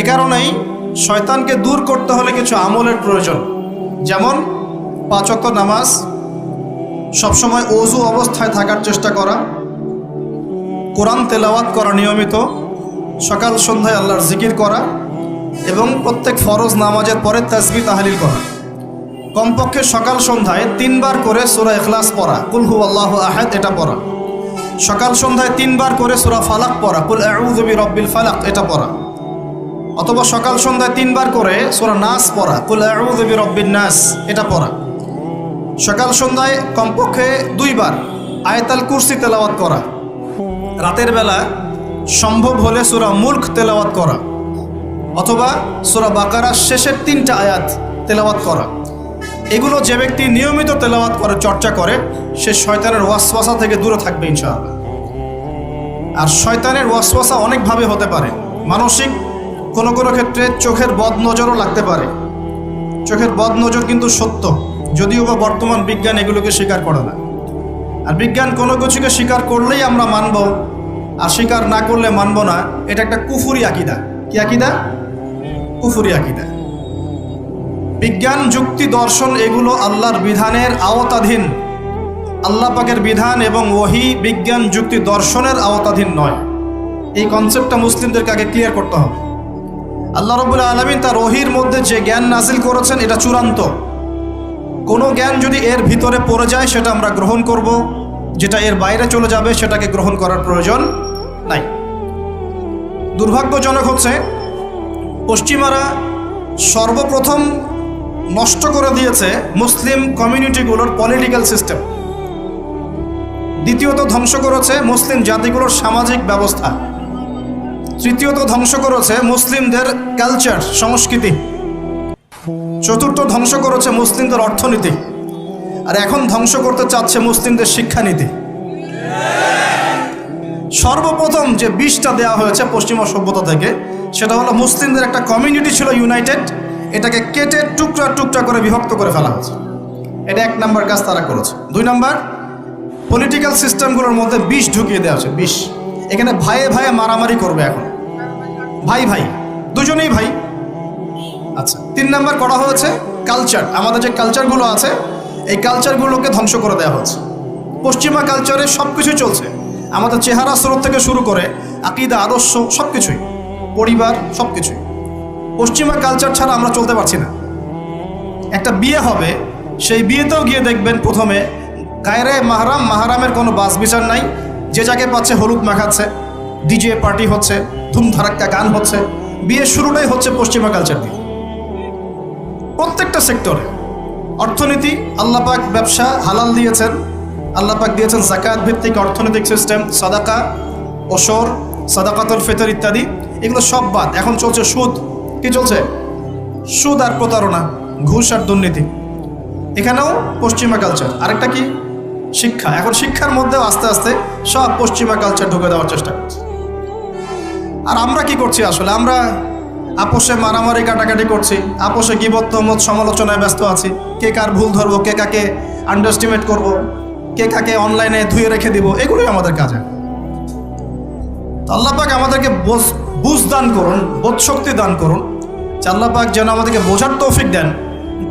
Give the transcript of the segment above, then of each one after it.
এ কারণেই শয়তানকে দূর করতে হলে কিছু আমলের প্রয়োজন। যেমন পাঁচক্ত নামাজ, সবসময় অজু অবস্থায় থাকার চেষ্টা করা, কোরআন তেলাওয়াত করা নিয়মিত, সকাল সন্ধ্যায় আল্লাহর জিকির করা এবং প্রত্যেক ফরজ নামাজের পরে তাসবি তাহালিল করা। কমপক্ষে সকাল সন্ধ্যায় তিনবার করে সুরা এখলাস পড়া কুলহু আল্লাহ আহেদ, এটা পড়া। সকাল সন্ধ্যায় তিনবার করে সুরা ফালাক পড়া, কুল আউযুবি রব্বিল ফালাক, এটা পড়া। অথবা সকাল সন্ধ্যায় তিনবার করে সোরা নাস পড়া। কুল আউযুবি রব্বিন নাস, এটা পড়া। সকাল সন্ধ্যায় কমপক্ষে দুইবার আয়তাল কুরসি তেলাওয়াত করা। রাতের বেলা সম্ভব হলে সুরা মুল্ক তেলাওয়াত করা। অথবা সুরা বাকারার শেষের তিনটা আয়াত তেলাওয়াত করা। এগুলো যে ব্যক্তি নিয়মিত তেলাওয়াত করে, চর্চা করে, সে শয়তানের ওয়াসওয়াসা থেকে দূরে থাকবে ইনশাআল্লাহ। আর শয়তানের ওয়াসওয়াসা অনেকভাবে হতে পারে। মানসিক কোনো কোনো ক্ষেত্রে চোখের বদ নজরও লাগতে পারে। চোখের বদ নজর কিন্তু সত্য, যদিও বা বর্তমান বিজ্ঞান এগুলোকে স্বীকার করে না। আর বিজ্ঞান কোনো কিছুকে স্বীকার করলেই আমরা মানব, আর স্বীকার না করলে মানব না, এটা একটা কুফুরি আকিদা। কি আকিদা? কুফুরি আকিদা। বিজ্ঞান, যুক্তি, দর্শন এগুলো আল্লাহর বিধানের আওতাধীন। আল্লাহ পাকের বিধান এবং ওহি বিজ্ঞান, যুক্তি, দর্শনের আওতাধীন নয়। এই কনসেপ্টটা মুসলিমদেরকে আগে ক্লিয়ার করতে হবে। আল্লাহ রবুল্লা আলমিন তার ওহির মধ্যে যে জ্ঞান নাজিল করেছেন, এটা চূড়ান্ত। কোনো জ্ঞান যদি এর ভিতরে পড়ে যায়, সেটা আমরা গ্রহণ করব। যেটা এর বাইরে চলে যাবে, সেটাকে গ্রহণ করার প্রয়োজন নাই। দুর্ভাগ্যজনক হচ্ছে, পশ্চিমারা সর্বপ্রথম নষ্ট করে দিয়েছে মুসলিম কমিউনিটিগুলোর পলিটিক্যাল সিস্টেম। দ্বিতীয়ত ধ্বংস করেছে মুসলিম জাতিগুলোর সামাজিক ব্যবস্থা। তৃতীয়ত ধ্বংস করেছে মুসলিমদের কালচার সংস্কৃতি। চতুর্থ ধ্বংস করেছে মুসলিমদের অর্থনীতি। আর এখন ধ্বংস করতে চাচ্ছে মুসলিমদের শিক্ষানীতি। সর্বপ্রথম যে বিষটা দেওয়া হয়েছে পশ্চিমা সভ্যতা থেকে, সেটা হলো মুসলিমদের একটা কমিউনিটি ছিল ইউনাইটেড এটাকে কেটে টুকরা টুকরা করে বিভক্ত করে ফেলা হয়েছে। এটা এক নাম্বার কাজ তারা করেছে। দুই নাম্বার পলিটিক্যাল সিস্টেমগুলোর মধ্যে বিষ ঢুকিয়ে দেওয়া হয়েছে, বিষ। এখানে ভাইয়ে ভাইয়ে মারামারি করবে এখন। ভাই ভাই, দুজনেই ভাই। আচ্ছা তিন নাম্বার করা হয়েছে কালচার আমাদের যে কালচারগুলো আছে, এই কালচারগুলোকে ধ্বংস করে দেওয়া হয়েছে। পশ্চিমা কালচারে সব কিছুই চলছে। আমাদের চেহারা স্রোত থেকে শুরু করে আকিদা, আদর্শ সব কিছুই পরিবার সব কিছুই পশ্চিমা কালচার ছাড়া আমরা চলতে পারছি না। একটা বিয়ে হবে, সেই বিয়েতেও গিয়ে দেখবেন প্রথমে গায়রে মাহারাম, মাহারামের কোনো বাস বিচার নাই। যে যাকে পাচ্ছে হলুদ মাখাচ্ছে ডিজে পার্টি হচ্ছে। ধুমধারাক্কা গান হচ্ছে। বিয়ের শুরুটাই হচ্ছে পশ্চিমা কালচার দিয়ে প্রত্যেকটা সেক্টরে অর্থনীতি, আল্লাপাক ব্যবসা হালাল দিয়েছেন। আল্লাপাক দিয়েছেন জাকাত ভিত্তিক অর্থনৈতিক সিস্টেম সাদাকা, ওসর, সাদাকাতুল ফেতর ইত্যাদি। এগুলো সব বাদ। এখন চলছে সুদ। কি চলছে? সুদ আর প্রতারণা, ঘুষ আর দুর্নীতি। এখানেও পশ্চিমা কালচার আরেকটা কি? শিক্ষা। এখন শিক্ষার মধ্যেও আস্তে আস্তে সব পশ্চিমা কালচার ঢুকে দেওয়ার চেষ্টা করছে। আর আমরা কি করছি আসলে? আমরা আপোষে মারামারি কাটাকাটি করছি, আপোষে গিবত্ত মত সমালোচনায় ব্যস্ত আছি। কে কার ভুল ধরবো, কে কাকে আন্ডারস্টিমেট করব, কে কাকে অনলাইনে ধুয়ে রেখে দিব, এগুলোই আমাদের কাজে তো আল্লাহ পাক আমাদেরকে বোঝ- দান করুন, বোধ শক্তি দান করুন আল্লাহ যেন আমাদেরকে বোঝার তৌফিক দেন।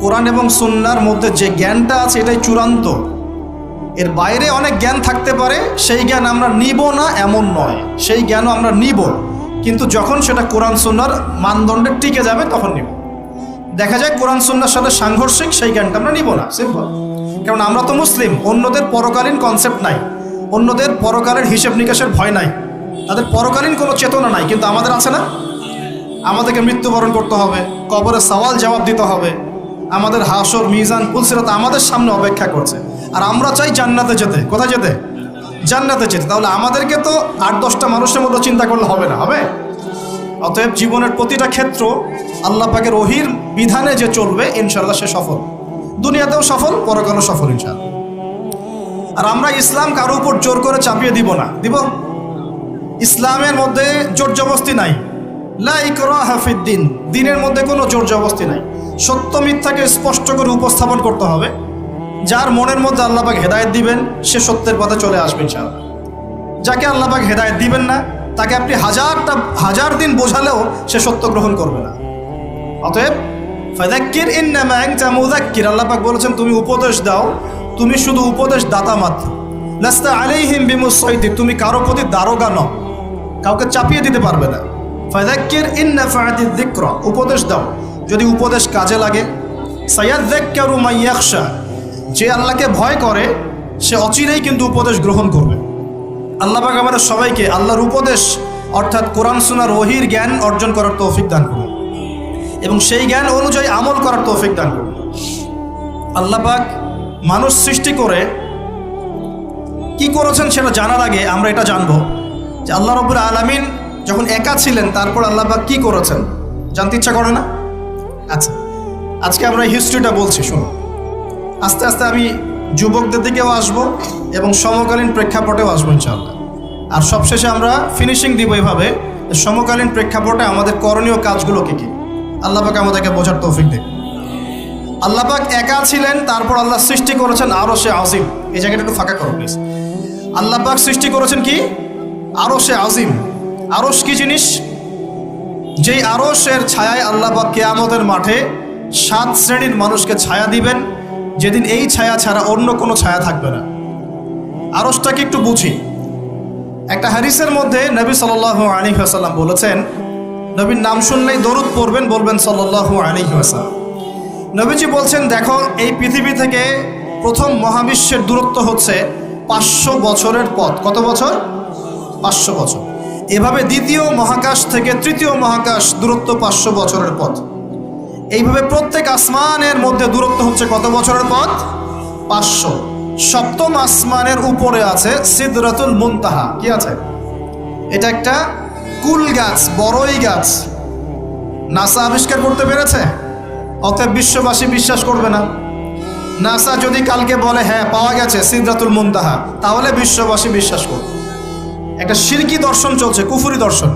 কোরআন এবং সুন্নার মধ্যে যে জ্ঞানটা আছে এটাই চূড়ান্ত। এর বাইরে অনেক জ্ঞান থাকতে পারে, সেই জ্ঞান আমরা নিব না এমন নয়। সেই জ্ঞানও আমরা নিব। কিন্তু যখন সেটা কোরআন সুন্নার মানদণ্ডে টিকে যাবে, তখন নিব। দেখা যায় কোরআন সুন্নার সাথে সাংঘর্ষিক সেই জ্ঞানটা আমরা নিব না সিম্পল কারণ আমরা তো মুসলিম, অন্যদের পরকালীন কনসেপ্ট নাই, অন্যদের পরকালের হিসেব নিকাশের ভয় নাই, তাদের পরকালীন কোনো চেতনা নাই, কিন্তু আমাদের আছে না? আমাদেরকে মৃত্যুবরণ করতে হবে, কবরে সওয়াল জবাব দিতে হবে, আমাদের হাসর, মিজান পুলসিরাত আমাদের সামনে অপেক্ষা করছে। আর আমরা চাই জান্নাতে যেতে। কোথায় যেতে? জান্নাতে যেতে। তাহলে আমাদেরকে তো আট দশটা মানুষের মতো চিন্তা করলে হবে না, হবে? অতএব জীবনের প্রতিটা ক্ষেত্র আল্লাহ পাকের ওহির বিধানে যে চলবে ইনশাল্লাহ সে সফল। দুনিয়াতেও সফল, পরকালও সফল ইনশাল্লাহ আর আমরা ইসলাম কারও উপর জোর করে চাপিয়ে দিব না। দিব? ইসলামের মধ্যে জোর জবস্তি নাই। লা ইকরাহা হাফিদ্দিন দিনের মধ্যে কোনো জোর জবস্তি নাই। সত্য মিথ্যাকে স্পষ্ট করে উপস্থাপন করতে হবে। যার মনের মধ্যে আল্লাহবাক হেদায়েত দিবেন, সে সত্যের পথে চলে আসবে ইনশাআল্লাহ। যাকে আল্লাহবাক হেদায়েত দিবেন না, তাকে আপনি হাজারটা, হাজার দিন বোঝালেও সে সত্য গ্রহণ করবে না। অতএব ফাদাক্কির ইন্নামা আনতা মুযাক্কির। আল্লাহ পাক বলেছেন, তুমি উপদেশ দাও, তুমি শুধু উপদেশ দাতা মাত্র। লাস্তা আলাইহিম বিমুসাইতির তুমি কারও প্রতি দারোগা নও, কাউকে চাপিয়ে দিতে পারবে না। ফাদাক্কির ইন্না ফাআতি যিকরা। উপদেশ দাও, যদি উপদেশ কাজে লাগে। সায়াযাক্কারু মাইয়াখশা। যে আল্লাহকে ভয় করে, সে অচিরেই কিন্তু উপদেশ গ্রহণ করবে। আল্লাহ পাক আমাদের সবাইকে আল্লাহর উপদেশ, অর্থাৎ কোরআন সুনার ওহির জ্ঞান অর্জন করার তৌফিক দান করুন। এবং সেই জ্ঞান অনুযায়ী আমল করার তৌফিক দান করুন। আল্লাহ পাক মানুষ সৃষ্টি করে কি করেছেন সেটা জানার আগে আমরা এটা জানব যে আল্লাহ রবুল আলমিন যখন একা ছিলেন, তারপর আল্লাহ পাক কি করেছেন? জানতে ইচ্ছা করে না? আচ্ছা আজকে আমরা হিস্ট্রিটা বলছি, শুনুন। আস্তে আস্তে আমি যুবকদের দিকেও আসব এবং সমকালীন প্রেক্ষাপটেও আসব ইনশাআল্লাহ। আর সবশেষে আমরা ফিনিশিং দিব এভাবে সমকালীন প্রেক্ষাপটে আমাদের করণীয় কাজগুলো কী কী? আল্লাহ পাক আমাদেরকে বোঝার তৌফিক দেবে আল্লাহ পাক একা ছিলেন, তারপর আল্লাহ সৃষ্টি করেছেন আরও সে আজিম। এই জায়গাটা একটু ফাঁকা করো প্লিজ আল্লাহ পাক সৃষ্টি করেছেন কি? আরও সে আজিম। আরস কি জিনিস? যেই আরসের ছায়ায় আল্লাহ পাক কেয়ামতের মাঠে সাত শ্রেণির মানুষকে ছায়া দিবেন যেদিন এই ছায়া ছাড়া অন্য কোনো ছায়া থাকবে না। আরসটাকে একটু বুঝি। একটা হারিসের মধ্যে নবী সাল আলী আসাল্লাম বলেছেন, নবীর নাম শুনলেই দরুদ পড়বেন, বলবেন সাল্লাল্লাহু আলাইহি ওয়াসাল্লাম। নবীজি বলছেন, দেখো, এই পৃথিবী থেকে প্রথম মহাবিশ্বের দূরত্ব হচ্ছে পাঁচশো বছরের পথ। কত বছর? পাঁচশো বছর। এভাবে দ্বিতীয় মহাকাশ থেকে তৃতীয় মহাকাশ দূরত্ব পাঁচশো বছরের পথ। এইভাবে প্রত্যেক আসমানের মধ্যে দূরত্ব হচ্ছে কত বছরের পথ? পাঁচশো। সপ্তম আসমানের উপরে আছে সিদরাতুল মুনতাহা। কি আছে? এটা একটা কুল গাছ, বড়ই গাছ। নাসা আবিষ্কার করতে পেরেছে? অতএব বিশ্ববাসী বিশ্বাস করবে না। নাসা যদি কালকে বলে হ্যাঁ পাওয়া গেছে সিদ্ধাতুল মুনতাহা, তাহলে বিশ্ববাসী বিশ্বাস করবে। একটা সিরকি দর্শন চলছে, কুফুরি দর্শন।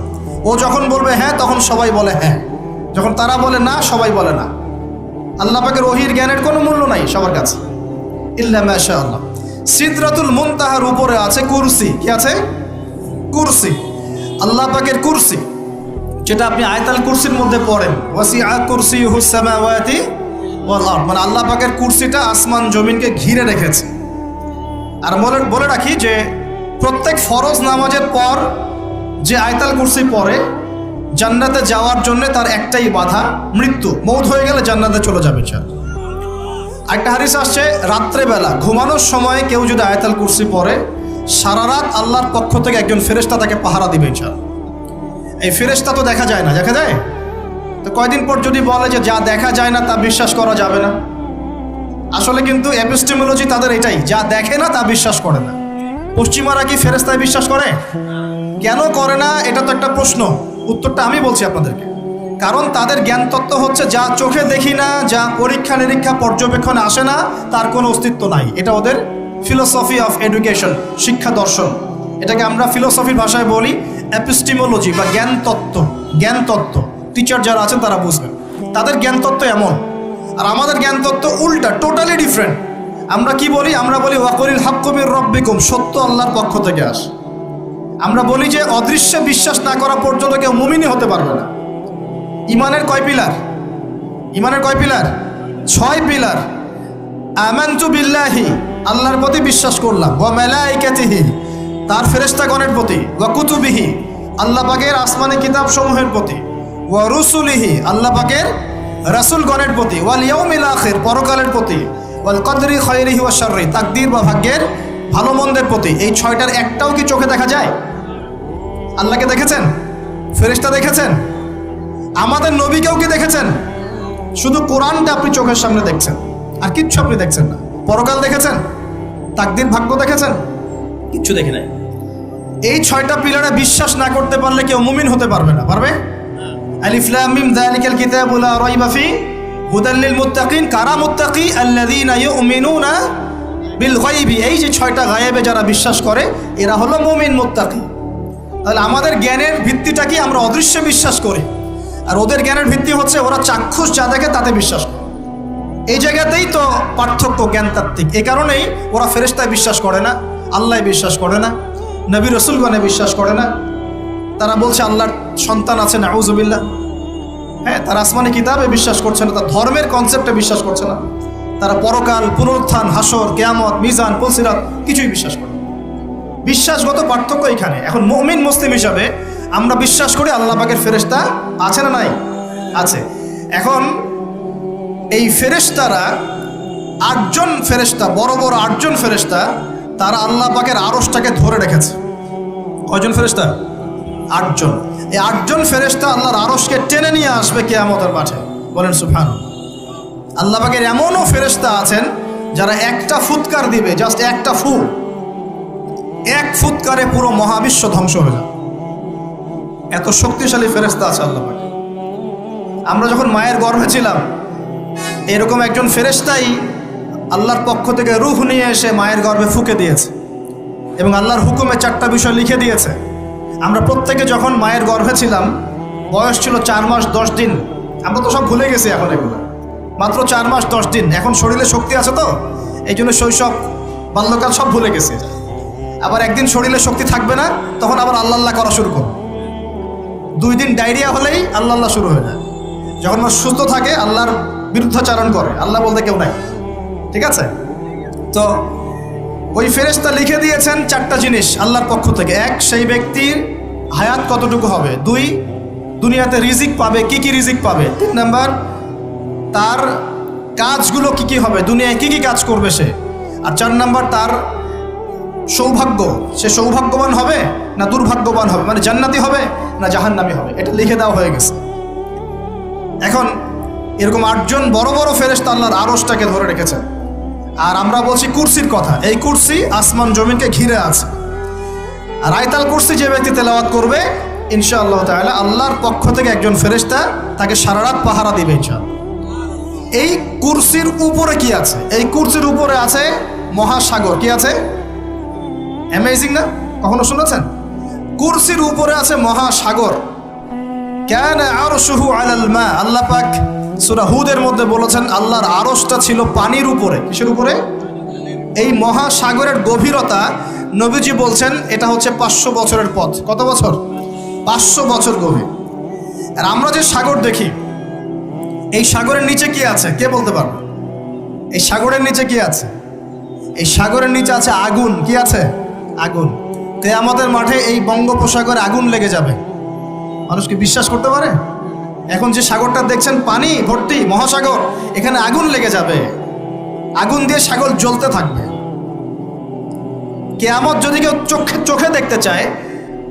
ও যখন বলবে হ্যাঁ তখন সবাই বলে হ্যাঁ। যখন তারা বলে না, সবাই বলে না। আল্লাহ পাকের ওহির জ্ঞানের কোনো মূল্য নাই সবার কাছে। ইল্লা মাশা আল্লাহ সিদ্রাতুল মুনতাহার উপরে আছে কুরসি। কি আছে? কুরসি। আল্লাহ পাকের কুরসি। যেটা আপনি আয়তাল কুরসির মধ্যে পড়েন। ওয়াসি আ কুরসি হুসামাওয়াতি ওয়াল আরদ। মানে আল্লাহ পাকের কুরসিটা আসমান জমিনকে ঘিরে রেখেছে। আর বলে বলে রাখি যে, প্রত্যেক ফরজ নামাজের পর যে আয়তাল কুরসি পড়ে জান্নাতে যাওয়ার জন্য তার একটাই বাধা, মৃত্যু। মৌত হয়ে গেলে জান্নাতে চলে যাবে চার একটা হারিস আসছে, রাত্রেবেলা, ঘুমানোর সময় কেউ যদি আয়তাল কুরসি পরে সারা রাত আল্লাহর পক্ষ থেকে একজন ফেরেশতা তাকে পাহারা দিবে ইনশাল এই ফেরেশতা তো দেখা যায় না, দেখা যায়? তো কয়দিন পর যদি বলে যে যা দেখা যায় না তা বিশ্বাস করা যাবে না। আসলে কিন্তু এপিস্টেমোলজি তাদের এটাই, যা দেখে না তা বিশ্বাস করে না। পশ্চিমারা কি ফেরেস্তায় বিশ্বাস করে? কেন করে না? এটা তো একটা প্রশ্ন। উত্তরটা আমি বলছি আপনাদেরকে। কারণ তাদের জ্ঞান তত্ত্ব হচ্ছে, যা চোখে দেখি না, যা পরীক্ষা নিরীক্ষা পর্যবেক্ষণে আসে না, তার কোনো অস্তিত্ব নাই। এটা ওদের ফিলোসফি অফ এডুকেশন শিক্ষা দর্শন। এটাকে আমরা ফিলোসফির ভাষায় বলি অ্যাপিস্টিমোলজি বা জ্ঞান তত্ত্ব জ্ঞান তত্ত্ব টিচার যারা আছেন, তারা বুঝবেন। তাদের জ্ঞান তত্ত্ব এমন। আর আমাদের জ্ঞান তত্ত্ব উল্টা টোটালি ডিফারেন্ট আমরা কি বলি? আমরা বলি ওয়াকরিল হাক্কবির রব্বিকুম সত্য আল্লাহর পক্ষ থেকে আস। আমরা বলি যে অদৃশ্যে বিশ্বাস না করা পর্যন্ত কেউ মুমিনই হতে পারবে না। ইমানের কয় পিলার? ইমানের কয় পিলার? ছয় পিলার। আমানতু বিল্লাহি, আল্লাহর প্রতি বিশ্বাস করলাম। ওয়া মালাইকাতিহি, তার ফেরেশতাগণের প্রতি। ওয়া কুতুবিহি, আল্লাহ পাকের আসমানি কিতাব সমূহের প্রতি। ওয়া রুসুলিহি, আল্লাহ পাকের রাসূলগণের প্রতি। ওয়াল ইয়াউমিল আখির, পরকালের প্রতি। ওয়াল কদরি খায়রিহি ও শাররি, তাকদির বা ভাগ্যের ভালো মন্দের প্রতি এই ছয়টার একটাও কি চোখে দেখা যায়? আল্লাহকে দেখেছেন? ফেরেশতা দেখেছেন? আমাদের নবীকেও কি দেখেছেন? শুধু কোরআনটা আপনি চোখের সামনে দেখছেন, আর কিচ্ছু আপনি দেখছেন না। পরকাল দেখেছেন? তাকদির ভাগ্য দেখেছেন? কিচ্ছু দেখে নাই। এই ছয়টা পিলারে বিশ্বাস না করতে পারলে কেউ মুমিন হতে পারবে না, পারবে? আলিফ লাম মিম যালিকাল কিতাবু লা রাইবা ফি। হুদাল লিল মুত্তাকিন, কারা মুত্তাকি? আল্লাযীনা ইউমিনুনা বিল গায়বি, এই যে ছয়টা গায়েবে যারা বিশ্বাস করে, এরা হলো মুমিন মুত্তাকি। তাহলে আমাদের জ্ঞানের ভিত্তিটা কি? আমরা অদৃশ্য বিশ্বাস করি। আর ওদের জ্ঞানের ভিত্তি হচ্ছে ওরা চাক্ষুষ যা দেখে তাতে বিশ্বাস করে। এই জায়গাতেই তো পার্থক্য জ্ঞানতাত্ত্বিক। এ কারণেই ওরা ফেরেস্তায় বিশ্বাস করে না আল্লাহ বিশ্বাস করে না, নবী রসুলগণে বিশ্বাস করে না। তারা বলছে, আল্লাহর সন্তান আছে না আউজবিল্লা হ্যাঁ তারা আসমানি কিতাবে বিশ্বাস করছে না, তার ধর্মের কনসেপ্টে বিশ্বাস করছে না। তারা পরকাল, পুনরুত্থান, হাসর, কেয়ামত, মিজান পুলসিরাত কিছুই বিশ্বাস করে বিশ্বাসগত পার্থক্য এখানে। এখন মুমিন মুসলিম হিসাবে আমরা বিশ্বাস করি আল্লাহ পাকের ফেরেশতা আছে না নাই? আছে। এখন এই ফেরেশতারা আটজন ফেরেশতা, বড় বড় আটজন ফেরেশতা, তারা আল্লাহ পাকের আড়সটাকে ধরে রেখেছে। কয়জন ফেরেশতা? আটজন। এই আটজন ফেরেশতা আল্লাহর আড়সকে টেনে নিয়ে আসবে কেয়ামতের মাঠে। বলেন সুফান আল্লাহ পাকের এমনও ফেরেশতা আছেন যারা একটা ফুৎকার দিবে জাস্ট একটা ফু এক ফুৎকারে পুরো মহাবিশ্ব ধ্বংস হয়ে যাবে। এত শক্তিশালী ফেরেশতা আছে আল্লাহ আমরা যখন মায়ের গর্ভে ছিলাম, এরকম একজন ফেরেশতাই আল্লাহর পক্ষ থেকে রুহ নিয়ে এসে মায়ের গর্ভে ফুকে দিয়েছে এবং আল্লাহর হুকুমে চারটা বিষয় লিখে দিয়েছে। আমরা প্রত্যেকে যখন মায়ের গর্ভে ছিলাম, বয়স ছিল চার মাস দশ দিন। আমরা তো সব ভুলে গেছি এখন এগুলো। মাত্র চার মাস, দশ দিন। এখন শরীরে শক্তি আছে তো? এই জন্য শৈশব, বাল্যকাল সব ভুলে গেছে। আবার একদিন শরীরে শক্তি থাকবে না, তখন আবার আল্লাহ আল্লাহ করা শুরু করবে। দুই দিন ডায়রিয়া হলেই আল্লাহ আল্লাহ শুরু হয়ে যায়। যখন মানুষ সুস্থ থাকে, আল্লাহর বিরুদ্ধাচারণ করে। আল্লাহ বলতে কেউ নাই। ঠিক আছে? তো ওই ফেরেস্তা লিখে দিয়েছেন চারটা জিনিস আল্লাহর পক্ষ থেকে। এক, সেই ব্যক্তির হায়াত কতটুকু হবে? দুই, দুনিয়াতে রিজিক পাবে, কি কি রিজিক পাবে? তিন নাম্বার তার কাজগুলো কি কি হবে? দুনিয়ায় কি কি কাজ করবে সে? আর চার নাম্বার, তার সৌভাগ্য, সে সৌভাগ্যবান হবে না দুর্ভাগ্যবান হবে? মানে জান্নাতি হবে না জাহান্নামি হবে? এটা লিখে দেওয়া হয়ে গেছে। এখন এরকম আটজন বড় বড় ফেরেশতা আল্লাহর আড়সটাকে ধরে রেখেছেন। আর আমরা বলছি কুরসির কথা। এই কুরসি আসমান জমিনকে ঘিরে আছে। আর আয়তাল কুরসি যে ব্যক্তি তেলাওয়াত করবে, ইনশাআল্লাহ তাআলা আল্লাহর পক্ষ থেকে একজন ফেরেশতা তাকে সারা রাত পাহারা দিবে, ইনশাআল্লাহ। এই কুরসির উপরে কি আছে? এই কুরসির উপরে আছে মহাসাগর। কি আছে? অ্যামেজিং না? কখনো শুনেছেন? কুরসির উপরে আছে মহাসাগর। কেন আরশুহু আলাল মা। আল্লাহ পাক সূরা হুদের মধ্যে বলেছেন, আল্লাহর আরশটা ছিল পানির উপরে। কিসের উপরে? এই মহাসাগরের গভীরতা নবীজি বলছেন, এটা হচ্ছে পাঁচশো বছরের পথ। কত বছর? পাঁচশো বছর গভীর। আর আমরা যে সাগর দেখি এই সাগরের নিচে কি আছে? কে বলতে পারবে? এই সাগরের নিচে কি আছে? এই সাগরের নিচে আছে আগুন। কি আছে? আগুন। তে আমাদের মাঠে এই বঙ্গোপসাগরে আগুন লেগে যাবে। মানুষ কি বিশ্বাস করতে পারে? এখন যে সাগরটা দেখছেন, পানি, ভর্তি, মহাসাগর, এখানে আগুন লেগে যাবে। আগুন দিয়ে সাগর জ্বলতে থাকবে। কেয়ামত যদি কেউ চোখে চোখে দেখতে চায়,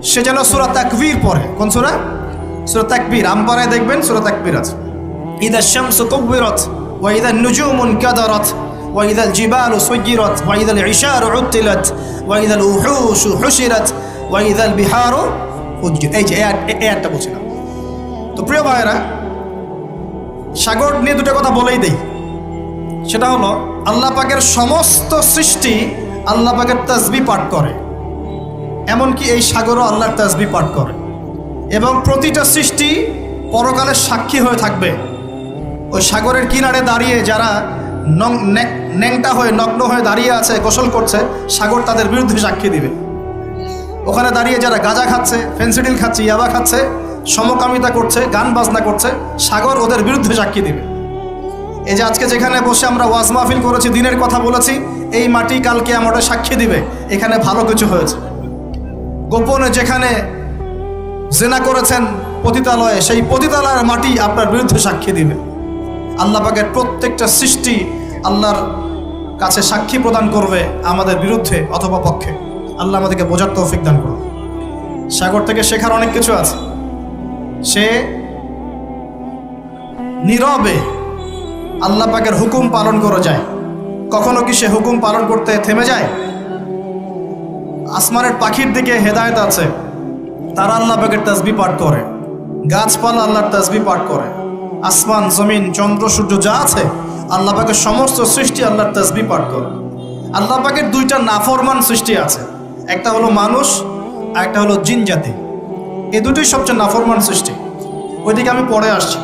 সে যেন সুরা তাকবীর পড়ে। কোন সুরা? সুরা তাকবীর। আমপাড়ায় দেখবেন সুরা তাকবীর আছে। ইদা শামস কুবিরত ওয়া ইদা নুজুমুন কাদারত ওয়া ইদা জিবালু সুজিরত ওয়া ইদা ইশারু উত্তিলত ওয়া ইদা উহুশু হুশিরত ওয়া ইদা বিহারু এই যে এই আয়াতটা বলছিলাম। তো প্রিয় ভাইয়েরা, সাগর নিয়ে দুটো কথা বলেই দেই। সেটা হলো, আল্লাহ পাকের সমস্ত সৃষ্টি আল্লাহ পাকের তাসবি পাঠ করে। এমনকি এই সাগরও আল্লাহর তাসবি পাঠ করে। এবং প্রতিটা সৃষ্টি পরকালের সাক্ষী হয়ে থাকবে। ওই সাগরের কিনারে দাঁড়িয়ে যারা ন্যাংটা হয়ে নগ্ন হয়ে দাঁড়িয়ে আছে, গোসল করছে, সাগর তাদের বিরুদ্ধে সাক্ষী দিবে। ওখানে দাঁড়িয়ে যারা গাঁজা খাচ্ছে, ফেন্সিডিল খাচ্ছে, ইয়াবা খাচ্ছে, সমকামিতা করছে, গান বাজনা করছে, সাগর ওদের বিরুদ্ধে সাক্ষী দিবে। এই যে আজকে যেখানে বসে আমরা ওয়াজ মাহফিল করেছি, দিনের কথা বলেছি, এই মাটি কালকে আমাদের সাক্ষী দিবে। এখানে ভালো কিছু হয়েছে। গোপনে যেখানে জেনা করেছেন পতিতালয়ে, সেই পতিতালয়ের মাটি আপনার বিরুদ্ধে সাক্ষী দিবে। আল্লাহ পাকের প্রত্যেকটা সৃষ্টি আল্লাহর কাছে সাক্ষী প্রদান করবে আমাদের বিরুদ্ধে অথবা পক্ষে। আল্লাহ আমাদেরকে বোঝার তৌফিক দান করবে সাগর থেকে শেখার অনেক কিছু আছে। সে নীরবে আল্লাহ পাকের হুকুম পালন করে যায়। কখনো কি সে হুকুম পালন করতে থেমে যায়? আসমানের পাখির দিকে হেদায়েত আছে। তারা আল্লাহ পাকের তাসবি পাঠ করে। গাছপালা আল্লাহর তাসবি পাঠ করে। আসমান, জমিন, চন্দ্র, সূর্য যা আছে, আল্লাহ পাকের সমস্ত সৃষ্টি আল্লাহর তাসবি পাঠ করে। আল্লাহ পাকের দুইটা নাফরমান সৃষ্টি আছে। একটা হলো মানুষ, আর একটা হলো জিন জাতি। এই দুটোই সবচেয়ে নাফরমান সৃষ্টি। ওইদিকে আমি পরে আসছি।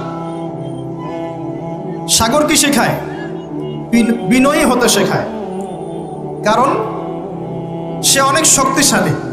সাগর কি শেখায়? বিন- বিনয়ী হতে শেখায়। কারণ সে অনেক শক্তিশালী।